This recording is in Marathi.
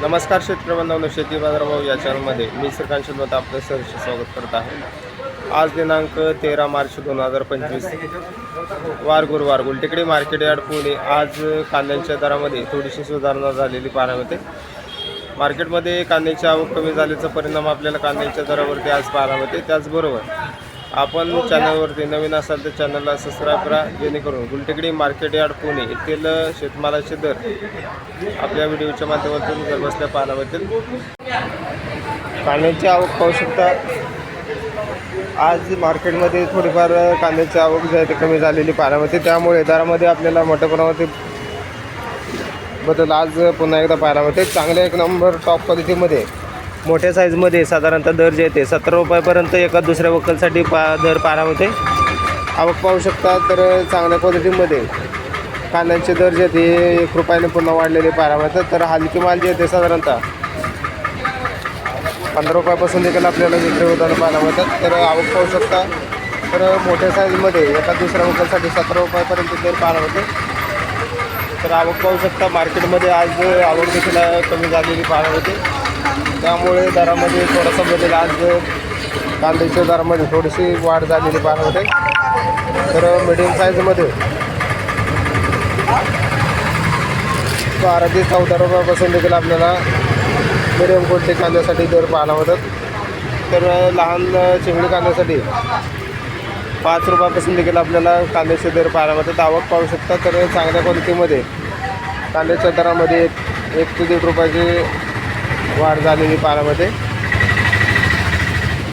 नमस्कार शेतकरी बांधवांनो शेती बाजारभाव या चॅनलमध्ये मी श्रीकांत शिल्वत आपलं सहर्ष स्वागत करत आहे. आज दिनांक तेरा मार्च दोन हजार पंचवीस. वार गुरुवार गुलटेकडी मार्केट यार्ड पुणे. आज कांद्यांच्या दरामध्ये थोडीशी सुधारणा झालेली पाहायला मिळते. मार्केटमध्ये कांद्याची आवक कमी झाल्याचा परिणाम आपल्याला कांद्याच्या दरावरती आज पाहायला मिळते. त्याचबरोबर आपण चॅनलवरती नवीन असाल तर चॅनलला सबस्क्राईब करा जेणेकरून गुलटेकडी मार्केट यार्ड पुणे येथील शेतमालाचे दर आपल्या व्हिडिओच्या माध्यमातून घरबसल्या पाहायला मिळतील कांद्याची आवक पाहू शकता. आज मार्केटमध्ये थोडीफार कांद्याची आवक जी आहे ती कमी झालेली पाहायला मिळते त्यामुळे दरामध्ये आपल्याला मोठ्या प्रमाणात बदल आज पुन्हा एकदा पाहायला मिळते चांगल्या एक नंबर टॉप क्वालिटीमध्ये मोठ्या साईजमध्ये साधारणतः दर जे येते सतरा रुपयापर्यंत एका दुसऱ्या वकलसाठी पा दर पारा होते. आवक पाहू शकता तर चांगल्या क्वालिटीमध्ये कांद्यांचे दर जे ते एक रुपयाने पुन्हा वाढलेले पारा मिळतात तर हलकी माल जे येते साधारणतः पंधरा रुपयापासून देखील आपल्याला विक्री होताना पाहायला मिळतात तर आवक पाहू शकता तर मोठ्या साईजमध्ये एका दुसऱ्या वकलसाठी सतरा रुपयापर्यंत दर पारा होते. तर आवक पाहू शकता मार्केटमध्ये आज आवक देखील कमी झालेली पाहायला होते. त्यामुळे दरामध्ये थोडासा बदल आज कांद्याच्या दरामध्ये थोडीशी वाढ झालेली पाहायला तर मिडियम साईजमध्ये बारा ते चौदा रुपयापासून देखील आपल्याला मिडियम कोणते कांद्यासाठी दर पाहायला मिळतात. तर लहान चिंगडी कांद्यासाठी पाच रुपयापासून देखील आपल्याला कांद्याचे दर पाहायला मिळतात. आवक पाहू शकता तर चांगल्या क्वालिटीमध्ये कांद्याच्या दरामध्ये एक एक ते दीड रुपयाची वाढ झालेली पारामध्ये